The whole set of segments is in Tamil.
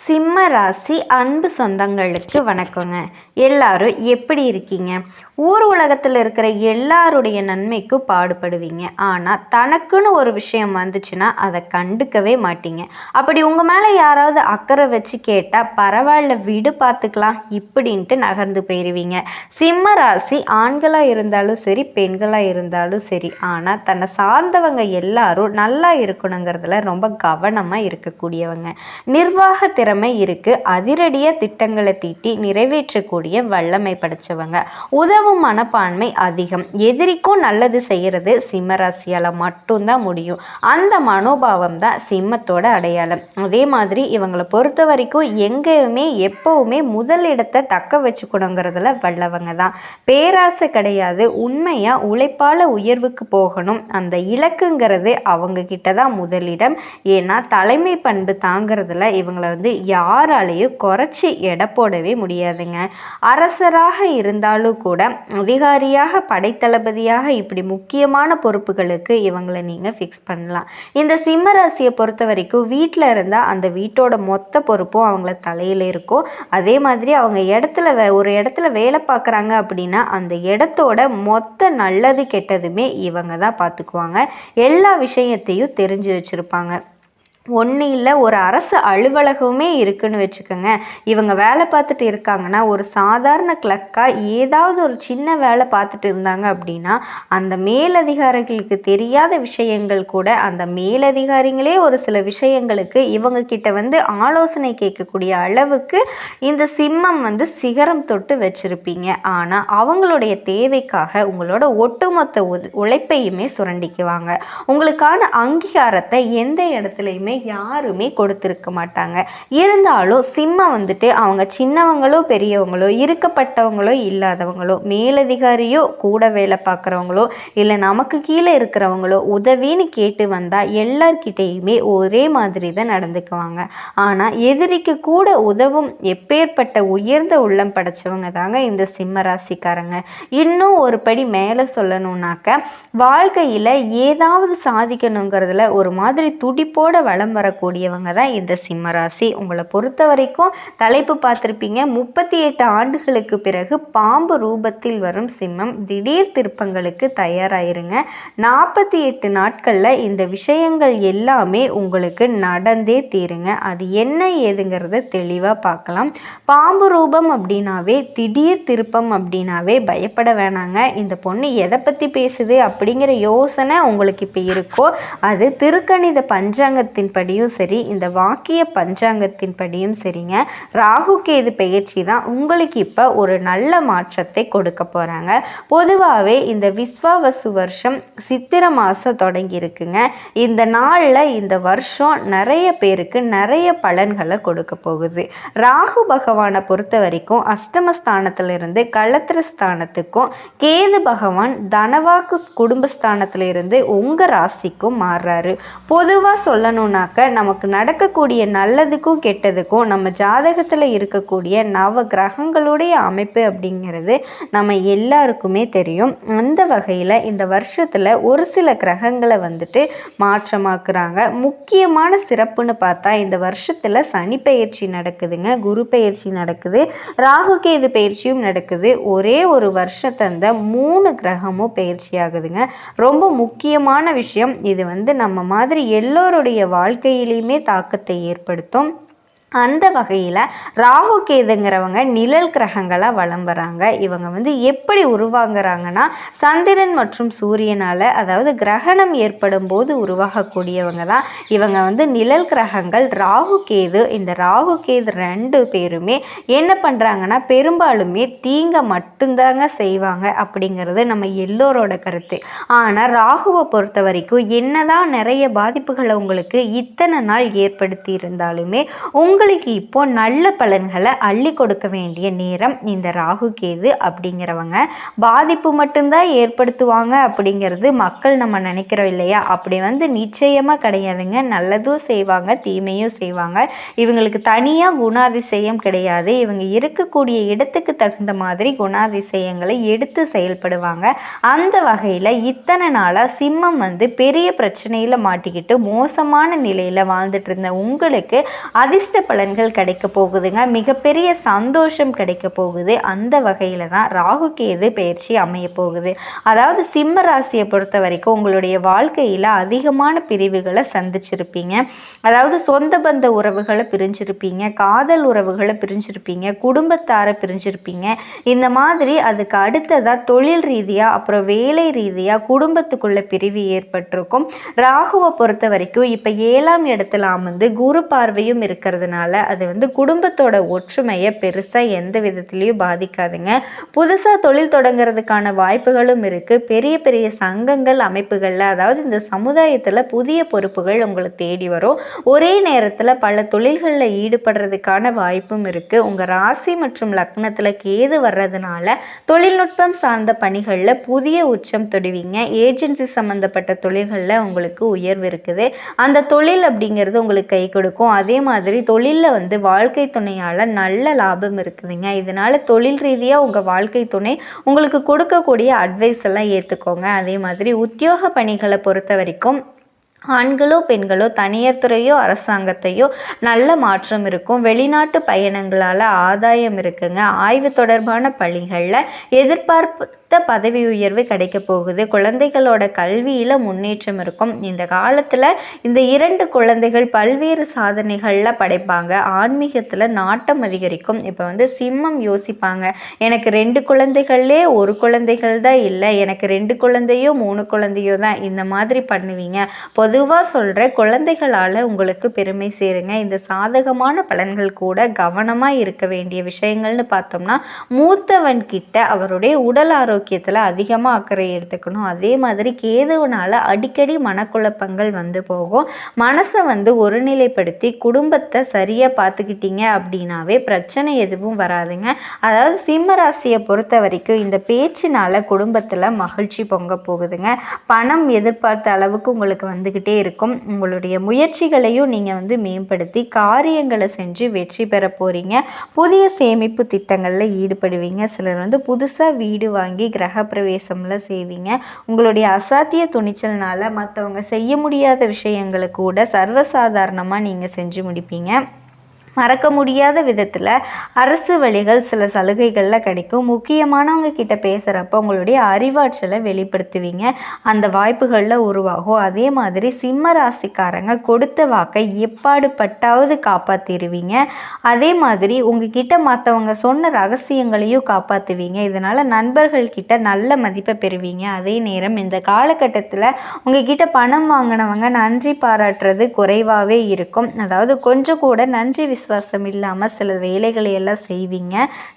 சிம்ம ராசி அன்பு சொந்தங்களுக்கு வணக்கங்க. எல்லாரும் எப்படி இருக்கீங்க? ஊர் உலகத்தில் இருக்கிற எல்லாருடைய நன்மைக்கும் பாடுபடுவீங்க. ஆனால் தனக்குன்னு ஒரு விஷயம் வந்துச்சுன்னா அதை கண்டுக்கவே மாட்டீங்க. அப்படி உங்கள் மேலே யாராவது அக்கறை வச்சு கேட்டால் பரவாயில்ல விடு பார்த்துக்கலாம் இப்படின்ட்டு நகர்ந்து போயிடுவீங்க சிம்ம ராசி ஆண்களாக இருந்தாலும் சரி பெண்களாக இருந்தாலும் சரி. ஆனால் தன்னை சார்ந்தவங்க எல்லாரும் நல்லா இருக்கணுங்கிறதுல ரொம்ப கவனமாக இருக்கக்கூடியவங்க. நிர்வாக திறமை இருக்குது அதிரடியாக திட்டங்களை தீட்டி நிறைவேற்றக்கூடிய வல்லமை படைச்சவங்க. உதவும் மனப்பான்மை அதிகம். எதிரிக்கும் நல்லது செய்கிறது சிம்மராசியால் மட்டும்தான் முடியும். அந்த மனோபாவம் தான் சிம்மத்தோட அடையாளம். அதே மாதிரி இவங்களை பொறுத்த வரைக்கும் எங்கேயுமே எப்போவுமே முதல் இடத்தை தக்க வச்சுக்கணுங்கிறதுல வல்லவங்க தான். பேராசை கிடையாது. உண்மையாக உழைப்பால் உயர்வுக்கு போகணும். அந்த இலக்குங்கிறது அவங்க கிட்ட தான் முதலிடம். ஏன்னா தலைமை பண்பு தாங்கிறதுல இவங்களை வந்து யாராலையும் குறைச்சி எடை போடவே முடியாதுங்க. அரசராக இருந்தாலும் கூட அதிகாரியாக படைத்தளபதியாக இப்படி முக்கியமான பொறுப்புகளுக்கு இவங்களை நீங்கள் ஃபிக்ஸ் பண்ணலாம். இந்த சிம்ம ராசியை பொறுத்த வரைக்கும் வீட்டில் இருந்தால் அந்த வீட்டோட மொத்த பொறுப்பும் அவங்கள தலையில் இருக்கும். அதே மாதிரி அவங்க இடத்துல வே ஒரு இடத்துல வேலை பார்க்குறாங்க அப்படின்னா அந்த இடத்தோட மொத்த நல்லது கெட்டதுமே இவங்க தான் பார்த்துக்குவாங்க. எல்லா விஷயத்தையும் தெரிஞ்சு வச்சுருப்பாங்க. ஒன்று இல்லை ஒரு அரசு அலுவலகமே இருக்குன்னு வச்சுக்கோங்க. இவங்க வேலை பார்த்துட்டு இருக்காங்கன்னா ஒரு சாதாரண கிளக்காக ஏதாவது ஒரு சின்ன வேலை பார்த்துட்டு இருந்தாங்க அப்படின்னா அந்த மேலதிகாரிகளுக்கு தெரியாத விஷயங்கள் கூட அந்த மேலதிகாரிங்களே ஒரு சில விஷயங்களுக்கு இவங்க கிட்ட வந்து ஆலோசனை கேட்கக்கூடிய அளவுக்கு இந்த சிம்மம் வந்து சிகரம் தொட்டு வச்சுருப்பீங்க. ஆனால் அவங்களுடைய தேவைக்காக உங்களோட ஒட்டுமொத்த உ- உழைப்பையுமே சுரண்டிக்குவாங்க. உங்களுக்கான அங்கீகாரத்தை எந்த இடத்துலையுமே யாருமே கொடுத்துருக்க மாட்டாங்க. இருந்தாலும் சிம்மம் வந்துட்டு அவங்க சின்னவங்களோ பெரியவங்களோ இருக்கப்பட்டவங்களோ இல்லாதவங்களோ மேலதிகாரியோ கூட வேலை பார்க்குறவங்களோ இல்லை நமக்கு கீழே இருக்கிறவங்களோ உதவின்னு கேட்டு வந்தால் எல்லார்கிட்டேயுமே ஒரே மாதிரி தான் நடந்துக்குவாங்க. ஆனால் எதிரிக்கு கூட உதவும் எப்பேற்பட்ட உயர்ந்த உள்ளம் படைச்சவங்க தாங்க இந்த சிம்ம ராசிக்காரங்க. இன்னும் ஒரு படி மேலே சொல்லணும்னாக்க வாழ்க்கையில் ஏதாவது சாதிக்கணுங்கிறதுல ஒரு மாதிரி துடிப்போட வளம் வரக்கூடியவங்க தான் இந்த சிம்மராசி உங்களை பொறுத்த வரைக்கும் தலைப்பு பார்த்துருப்பீங்க. முப்பத்தி எட்டு ஆண்டுகளுக்கு பிறகு பாம்பு ரூபத்தில் வரும் சிம்மம் திடீர் திருப்பங்களுக்கு தயாராயிருங்க. நாற்பத்தி எட்டு நாட்களில் இந்த விஷயங்கள் எல்லாமே உங்களுக்கு நடந்தே தீருங்க. அது என்ன ஏதுங்கிறத தெளிவாக பார்க்கலாம். பாம்பு ரூபம் அப்படின்னாவே திடீர் திருப்பம் அப்படின்னாவே பயப்பட வேணாங்க. இந்த பொண்ணு எதை பற்றி பேசுது அப்படிங்கிற யோசனை உங்களுக்கு இப்போ இருக்கோ அது திருக்கணித பஞ்சாங்கத்தின் படியும் சரி இந்த வாக்கிய பஞ்சாங்கத்தின் படியும் சரிங்க. ராகு கேது பெயர்ச்சி தான் உங்களுக்கு இப்போ ஒரு நல்ல மாற்றத்தை கொடுக்க போகிறாங்க பொதுவாகவே இந்த விஸ்வாவசு வருஷம் சித்திரை மாதம் தொடங்கி இருக்குங்க இந்த நாளில் இந்த வருஷம் நிறைய பேருக்கு நிறைய பலன்களை கொடுக்க போகுது. ராகு பகவானை பொறுத்த வரைக்கும் அஷ்டமஸ்தானத்திலிருந்து களத்திர ஸ்தானத்துக்கும் கேது பகவான் தனவாக்கு குடும்பஸ்தானத்திலிருந்து உங்கள் ராசிக்கும் மாறுறாரு. பொதுவாக சொல்லணும்னா சொல்லணும்னாக்க நமக்கு நடக்கக்கூடிய நல்லதுக்கும் கெட்டதுக்கும் நம்ம ஜாதகத்தில் இருக்கக்கூடிய நவ கிரகங்களுடைய அமைப்பு அப்படிங்கிறது நம்ம எல்லாருக்குமே தெரியும். அந்த வகையில் இந்த வருஷத்தில் ஒரு சில கிரகங்களை வந்துட்டு மாற்றமாக்குறாங்க. முக்கியமான சிறப்புன்னு பார்த்தா இந்த வருஷத்தில் சனி பயிற்சி நடக்குதுங்க. குரு பயிற்சி நடக்குது. ராகு கேது பயிற்சியும் நடக்குது. ஒரே ஒரு வருஷத்தை அந்த மூணு கிரகமும் பயிற்சி ஆகுதுங்க. ரொம்ப முக்கியமான விஷயம். இது வந்து நம்ம மாதிரி எல்லோருடைய வாழ்க்கையிலையுமே தாக்கத்தை ஏற்படுத்தும். அந்த வகையில் ராகு கேதுங்கிறவங்க நிழல் கிரகங்களாக வளம் வராங்க இவங்க வந்து எப்படி உருவாகுறாங்கன்னா சந்திரன் மற்றும் சூரியனால் அதாவது கிரகணம் ஏற்படும் போது உருவாகக்கூடியவங்க தான். இவங்க வந்து நிழல் கிரகங்கள் ராகு கேது இந்த ராகு கேது ரெண்டு பேருமே என்ன பண்ணுறாங்கன்னா பெரும்பாலுமே தீங்க மட்டும்தாங்க செய்வாங்க அப்படிங்கிறது நம்ம எல்லோரோட கருத்து. ஆனால் ராகுவை பொறுத்த வரைக்கும் என்னதான் நிறைய பாதிப்புகளை உங்களுக்கு இத்தனை நாள் ஏற்படுத்தி இருந்தாலுமே உங்களுக்கு இப்போ நல்ல பலன்களை அள்ளி கொடுக்க வேண்டிய நேரம் இந்த ராகு கேது அப்படிங்கிறவங்க. பாதிப்பு மட்டும்தான் ஏற்படுத்துவாங்க அப்படிங்கிறது மக்கள் நம்ம நினைக்கிறோம் இல்லையா? அப்படி வந்து நிச்சயமாக கிடையாதுங்க. நல்லதும் செய்வாங்க தீமையும் செய்வாங்க. இவங்களுக்கு தனியாக குணாதிசயம் கிடையாது. இவங்க இருக்கக்கூடிய இடத்துக்கு தகுந்த மாதிரி குணாதிசயங்களை எடுத்து செயல்படுவாங்க. அந்த வகையில் இத்தனை நாளாக சிம்மம் வந்து பெரிய பிரச்சனையில் மாட்டிக்கிட்டு மோசமான நிலையில் வாழ்ந்துட்டு இருந்த உங்களுக்கு அதிர்ஷ்ட பலன்கள் கிடைக்க போகுதுங்க. மிகப்பெரிய சந்தோஷம் கிடைக்க போகுது. அந்த வகையில் தான் ராகு கேது பயிற்சி அமைய போகுது. அதாவது சிம்ம ராசியை பொறுத்த வரைக்கும் உங்களுடைய வாழ்க்கையில் அதிகமான பிரிவுகளை சந்திச்சிருப்பீங்க. அதாவது சொந்த பந்த உறவுகளை பிரிஞ்சிருப்பீங்க. காதல் உறவுகளை பிரிஞ்சிருப்பீங்க. குடும்பத்தாரை பிரிஞ்சிருப்பீங்க. இந்த மாதிரி அதுக்கு அடுத்ததாக தொழில் ரீதியாக அப்புறம் வேலை ரீதியாக குடும்பத்துக்குள்ள பிரிவு ஏற்பட்டிருக்கும். ராகுவை பொறுத்த வரைக்கும் இப்போ ஏழாம் இடத்துல அமர்ந்து குரு பார்வையும் இருக்கிறதுனால அது வந்து குடும்பத்தோட ஒற்றுமையை பெருசாக எந்த விதத்துலேயும் பாதிக்காதுங்க. புதுசாக தொழில் தொடங்குறதுக்கான வாய்ப்புகளும் இருக்குது பெரிய பெரிய சங்கங்கள் அமைப்புகளில் அதாவது இந்த சமுதாயத்தில் புதிய பொறுப்புகள் உங்களை தேடி வரும். ஒரே நேரத்தில் பல தொழில்களில் ஈடுபடுறதுக்கான வாய்ப்பும் இருக்குது உங்கள் ராசி மற்றும் லக்னத்தில் கேது வர்றதுனால தொழில்நுட்பம் சார்ந்த பணிகளில் புதிய உச்சம் தொடுவீங்க. ஏஜென்சி சம்மந்தப்பட்ட தொழில்களில் உங்களுக்கு உயர்வு இருக்குது. அந்த தொழில் அப்படிங்கிறது உங்களுக்கு கை கொடுக்கும். அதே மாதிரி தொழில் தொழிலில் வந்து வாழ்க்கை துணையால் நல்ல லாபம் இருக்குதுங்க. இதனால் தொழில் ரீதியாக உங்கள் வாழ்க்கை துணை உங்களுக்கு கொடுக்கக்கூடிய அட்வைஸ் எல்லாம் ஏற்றுக்கோங்க அதே மாதிரி உத்தியோக பணிகளை பொறுத்த வரைக்கும் ஆண்களோ பெண்களோ தனியார் துறையோ அரசாங்கத்தையோ நல்ல மாற்றம் இருக்கும். வெளிநாட்டு பயணங்களால் ஆதாயம் இருக்குங்க. ஆய்வு தொடர்பான பணிகளில் எதிர்பார்த்த பதவி உயர்வு கிடைக்க போகுது. குழந்தைகளோட கல்வியில் முன்னேற்றம் இருக்கும். இந்த காலத்தில் இந்த இரண்டு குழந்தைகள் பல்வேறு சாதனைகளில் படைப்பாங்க. ஆன்மீகத்தில் நாட்டம் அதிகரிக்கும். இப்போ வந்து சிம்மம் யோசிப்பாங்க. எனக்கு ரெண்டு குழந்தைகள்லே ஒரு குழந்தைகள் தான் இல்லை. எனக்கு ரெண்டு குழந்தையோ மூணு குழந்தையோ தான் இந்த மாதிரி பண்ணுவீங்க. பொது பொதுவாக சொல்கிற குழந்தைகளால் உங்களுக்கு பெருமை சேருங்க. இந்த சாதகமான பலன்கள் கூட கவனமாக இருக்க வேண்டிய விஷயங்கள்னு பார்த்தோம்னா மூத்தவன் கிட்ட அவருடைய உடல் ஆரோக்கியத்தில் அதிகமாக அக்கறை எடுத்துக்கணும். அதே மாதிரி கேதுவனால் அடிக்கடி மனக்குழப்பங்கள் வந்து போகும். மனசை வந்து ஒருநிலைப்படுத்தி குடும்பத்தை சரியாக பார்த்துக்கிட்டீங்க அப்படின்னாவே பிரச்சனை எதுவும் வராதுங்க. அதாவது சிம்ம ராசியை பொறுத்த வரைக்கும் இந்த பேச்சினால் குடும்பத்தில் மகிழ்ச்சி பொங்க போகுதுங்க. பணம் எதிர்பார்த்த அளவுக்கு உங்களுக்கு வந்துக்கிட்டு இருக்கும். உங்களுடைய முயற்சிகளையும் நீங்கள் வந்து மேம்படுத்தி காரியங்களை செஞ்சு வெற்றி பெற போகிறீங்க புதிய சேமிப்பு திட்டங்களில் ஈடுபடுவீங்க. சிலர் வந்து புதுசாக வீடு வாங்கி கிரக பிரவேசம்லாம் செய்வீங்க. உங்களுடைய அசாத்திய துணிச்சல்னால மற்றவங்க செய்ய முடியாத விஷயங்களை கூட சர்வசாதாரணமாக நீங்கள் செஞ்சு முடிப்பீங்க. மறக்க முடியாத விதத்தில் அரசு வழிகள் சில சலுகைகளில் கிடைக்கும். முக்கியமானவங்க கிட்ட பேசுகிறப்ப உங்களுடைய அறிவாற்றலை வெளிப்படுத்துவீங்க. அந்த வாய்ப்புகளில் உருவாகும். அதே மாதிரி சிம்ம ராசிக்காரங்க கொடுத்த வாக்கை எப்பாடு பட்டாவது காப்பாற்றிடுவீங்க அதே மாதிரி உங்ககிட்ட மற்றவங்க சொன்ன ரகசியங்களையும் காப்பாற்றுவீங்க இதனால் நண்பர்கள் கிட்ட நல்ல மதிப்பை பெறுவீங்க. அதே நேரம் இந்த காலகட்டத்தில் உங்ககிட்ட பணம் வாங்கினவங்க நன்றி பாராட்டுறது குறைவாகவே இருக்கும். அதாவது கொஞ்சம் கூட நன்றி விசுவாசம் இல்லாமல் சில வேலைகளை எல்லாம் செய்வீங்க.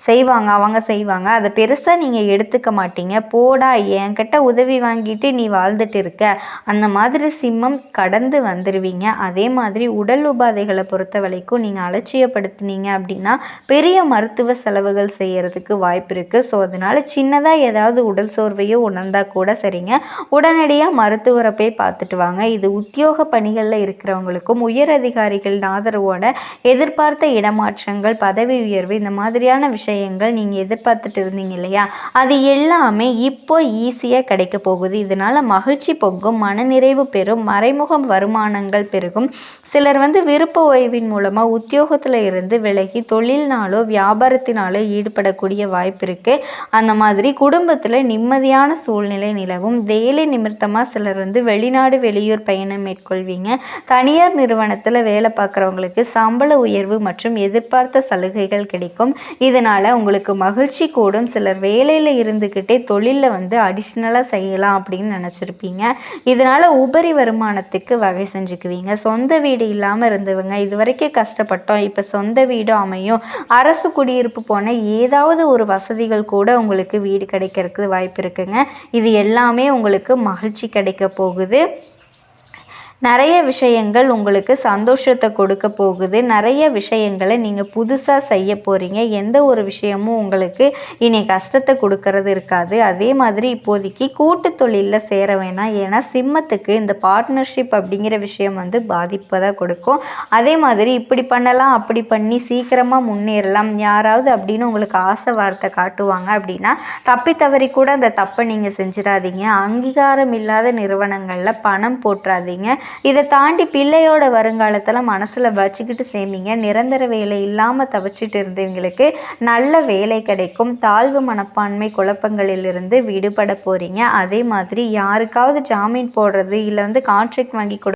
செய்வாங்க அவங்க செய்வாங்க. அதை பெருசாக நீங்கள் எடுத்துக்க மாட்டீங்க. போடா என்கிட்ட உதவி வாங்கிட்டு நீ வாழ்ந்துட்டு இருக்க. அந்த மாதிரி சிம்மம் கடந்து வந்துடுவீங்க அதே மாதிரி உடல் உபாதைகளை பொறுத்த வரைக்கும் நீங்கள் அலட்சியப்படுத்துனீங்க அப்படின்னா பெரிய மருத்துவ செலவுகள் செய்கிறதுக்கு வாய்ப்பு இருக்குது ஸோ அதனால் சின்னதாக ஏதாவது உடல் சோர்வையோ உணர்ந்தால் கூட சரிங்க. உடனடியாக மருத்துவரை போய் பார்த்துட்டு வாங்க. இது உத்தியோக பணிகளில் இருக்கிறவங்களுக்கும் உயர் அதிகாரிகள் ஆதரவோட எதிர்ப்பு எதிர்பார்த்த இடமாற்றங்கள் பதவி உயர்வு இந்த மாதிரியான விஷயங்கள் நீங்கள் எதிர்பார்த்துட்டு இருந்தீங்க இல்லையா? அது எல்லாமே இப்போ ஈஸியாக கிடைக்க போகுது. இதனால் மகிழ்ச்சி பொங்கும் மனநிறைவு பெறும் மறைமுக வருமானங்கள் பெருகும். சிலர் வந்து விருப்ப ஓய்வின் மூலமாக உத்தியோகத்தில் இருந்து விலகி தொழில்னாலோ வியாபாரத்தினாலோ ஈடுபடக்கூடிய வாய்ப்பு இருக்குது அந்த மாதிரி குடும்பத்தில் நிம்மதியான சூழ்நிலை நிலவும். வேலை நிமித்தமாக சிலர் வந்து வெளிநாடு வெளியூர் பயணம் மேற்கொள்வீங்க. தனியார் நிறுவனத்தில் வேலை பார்க்குறவங்களுக்கு சம்பள உயர்வு உயர்வு மற்றும் எதிர்பார்த்த சலுகைகள் கிடைக்கும். இதனால் உங்களுக்கு மகிழ்ச்சி கூடும். சிலர் வேலையில் இருந்துக்கிட்டே தொழிலில் வந்து அடிஷ்னலாக செய்யலாம் அப்படின்னு நினச்சிருப்பீங்க. இதனால் உபரி வருமானத்துக்கு வகை செஞ்சுக்குவீங்க. சொந்த வீடு இல்லாமல் இருந்தவங்க இது வரைக்கும் கஷ்டப்பட்டோம். இப்போ சொந்த வீடும் அமையும். அரசு குடியிருப்பு போன ஏதாவது ஒரு வசதிகள் கூட உங்களுக்கு வீடு கிடைக்கிறதுக்கு வாய்ப்பு இருக்குங்க. இது எல்லாமே உங்களுக்கு மகிழ்ச்சி கிடைக்க போகுது. நிறைய விஷயங்கள் உங்களுக்கு சந்தோஷத்தை கொடுக்க போகுது. நிறைய விஷயங்களை நீங்கள் புதுசாக செய்ய போகிறீங்க எந்த ஒரு விஷயமும் உங்களுக்கு இனி கஷ்டத்தை கொடுக்கறது இருக்காது. அதே மாதிரி இப்போதைக்கு கூட்டு தொழிலில் சேர வேணாம். ஏன்னா சிம்மத்துக்கு இந்த பார்ட்னர்ஷிப் அப்படிங்கிற விஷயம் வந்து பாதிப்பை தான் கொடுக்கும். அதே மாதிரி இப்படி பண்ணலாம் அப்படி பண்ணி சீக்கிரமாக முன்னேறலாம். யாராவது அப்படின்னு உங்களுக்கு ஆசை வார்த்தை காட்டுவாங்க அப்படின்னா தப்பி தவறி கூட அந்த தப்பை நீங்கள் செஞ்சிடாதீங்க. அங்கீகாரம் இல்லாத நிறுவனங்களில் பணம் போட்டுறாதீங்க இதை தாண்டி பிள்ளையோட வருங்காலத்தில் மனசில் வச்சுக்கிட்டு சேமிங்க. நிரந்தர வேலை இல்லாமல் தவிச்சிட்டு இருந்தவங்களுக்கு நல்ல வேலை கிடைக்கும். தாழ்வு மனப்பான்மை குழப்பங்களிலிருந்து விடுபட போகிறீங்க அதே மாதிரி யாருக்காவது ஜாமீன் போடுறது இல்லை வந்து கான்ட்ராக்ட் வாங்கி கொடு